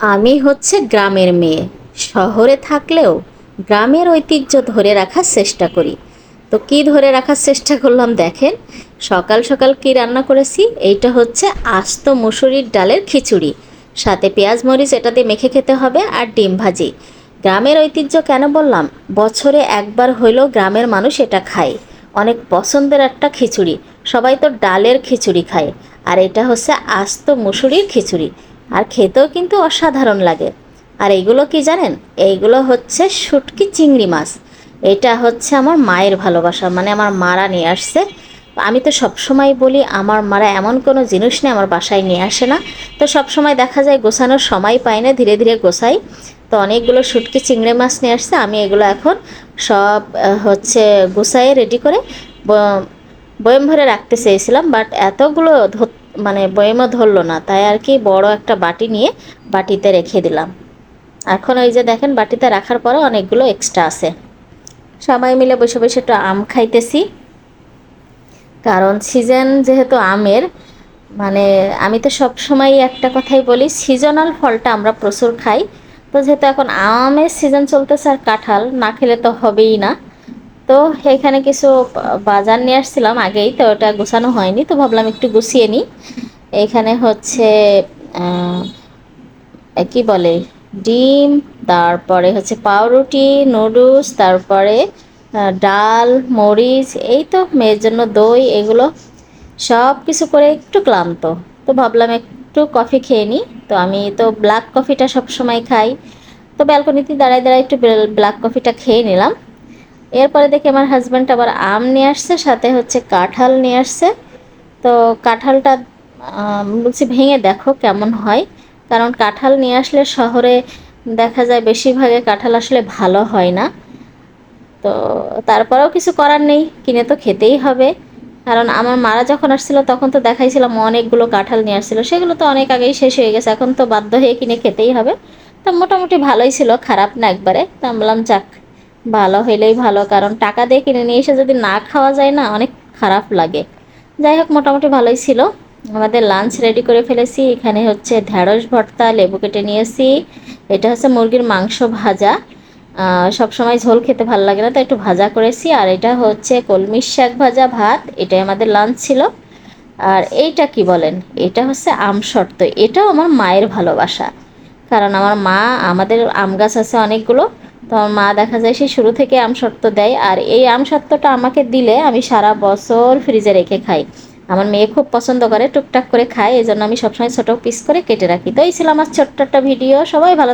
আমি হচ্ছে গ্রামের মেয়ে। শহরে থাকলেও গ্রামের ঐতিহ্য ধরে রাখার চেষ্টা করি। তো কি ধরে রাখার চেষ্টা করলাম দেখেন, সকাল সকাল কি রান্না করেছি? এইটা হচ্ছে আস্ত মুসুরির ডালের খিচুড়ি। সাথে পেঁয়াজ মরিচ এটা দিয়ে মেখে খেতে হবে আর ডিম ভাজি। গ্রামের ঐতিহ্য কেন বললাম? বছরে একবার হইলেও গ্রামের মানুষ এটা খায়। অনেক পছন্দের একটা খিচুড়ি। সবাই তো ডালের খিচুড়ি খায়। আর এটা হচ্ছে আস্ত মুসুরির খিচুড়ি। আর খেতেও কিন্তু অসাধারণ লাগে। আর এইগুলো কি জানেন? এইগুলো হচ্ছে শুটকি চিংড়ি মাছ। এটা হচ্ছে আমার মায়ের ভালোবাসা মানে আমার মারা নিয়ে আসছে। আমি তো সবসময় বলি, আমার মারা এমন কোনো জিনিস নেই আমার বাসায় নিয়ে আসে না। তো সবসময় দেখা যায় গোছানোর সময় পাই না, ধীরে ধীরে গোছাই। তো অনেকগুলো শুটকি চিংড়ি মাছ নিয়ে আসছে। আমি এগুলো এখন সব হচ্ছে গুছাইয়ে রেডি করে বয়ম ভরে রাখতে চেয়েছিলাম। বাট এতগুলো মানে বয়মও ধরলো না, তাই আর কি বড় একটা বাটি নিয়ে বাটিতে রেখে দিলাম। এখন ওই যে দেখেন, বাটিতে রাখার পরে অনেকগুলো এক্সট্রা আছে। সবাই মিলে বসে বসে একটু আম খাইতেছি। কারণ সিজন যেহেতু আমের মানে আমি তো সব সময় একটা কথাই বলি সিজনাল ফলটা আমরা প্রচুর খাই। তো যেহেতু এখন আমের সিজন চলতেছে আর কাঁঠাল, না খেলে তো হবেই না। তো এখানে কিছু বাজার নিয়ে আসছিলাম আগেই, তো ওটা গোছানো হয়নি, তো ভাবলাম একটু গুছিয়ে নিই। এখানে হচ্ছে কি বলে, ডিম, তারপরে হচ্ছে পাউরুটি, নুডলস, তারপরে ডাল, মরিচ, এই তো মেয়ের জন্য দই, এগুলো সব কিছু করে একটু ক্লান্ত। তো ভাবলাম একটু কফি খেয়ে নিই, তো আমি তো ব্ল্যাক কফিটা সবসময় খাই। তো ব্যালকনিতে দাঁড়ায় দাঁড়ায় একটু ব্ল্যাক কফিটা খেয়ে নিলাম। এরপরে দেখি আমার হাজব্যান্ড আবার আম নিয়ে আসছে, সাথে হচ্ছে কাঁঠাল নিয়ে আসছে। তো কাঁঠালটা বলছি ভেঙে দেখো কেমন হয়। কারণ কাঁঠাল নিয়ে আসলে শহরে দেখা যায় বেশিরভাগে কাঁঠাল আসলে ভালো হয় না। তো তারপরেও কিছু করার নেই, কিনে তো খেতেই হবে। কারণ আমার মারা যখন আসছিল, তখন তো দেখাইছিলাম অনেকগুলো কাঁঠাল নিয়ে আসছিল। সেগুলো তো অনেক আগেই শেষ হয়ে গেছে, এখন তো বাধ্য হয়ে কিনে খেতেই হবে। তো মোটামুটি ভালোই ছিল, খারাপ না একবারে। তো বললাম, যাক ভালো হইলেই ভালো, কারণ টাকা দিয়ে কিনে নিয়ে এসে যদি না খাওয়া যায় না, অনেক খারাপ লাগে। যাই হোক, মোটামুটি ভালোই ছিল। আমাদের লাঞ্চ রেডি করে ফেলেছি। এখানে হচ্ছে ঢ্যাঁড়স ভর্তা, লেবু কেটে নিয়েছি। এটা হচ্ছে মুরগির মাংস ভাজা। সব সময় ঝোল খেতে ভালো লাগে না তো একটু ভাজা করেছি। আর এটা হচ্ছে কলমির শাক ভাজা ভাত। এটাই আমাদের লাঞ্চ ছিল। আর এইটা কি বলেন? এটা হচ্ছে আম শর্ত। এটাও আমার মায়ের ভালোবাসা। কারণ আমার মা, আমাদের আম গাছ আছে অনেকগুলো। তো মা দেখা যায় সে শুরু থেকে আম শর্ত দেয়, আর এই আম শর্তটা আমাকে দিলে আমি সারা বছর ফ্রিজে রেখে খাই। আমার মেয়ে খুব পছন্দ করে, টুকটাক করে খায় এই জন্য আমি সবসময় ছোটো পিস করে কেটে রাখি। তো এই ছিল আমার ছোট্ট একটা ভিডিও সবাই ভালো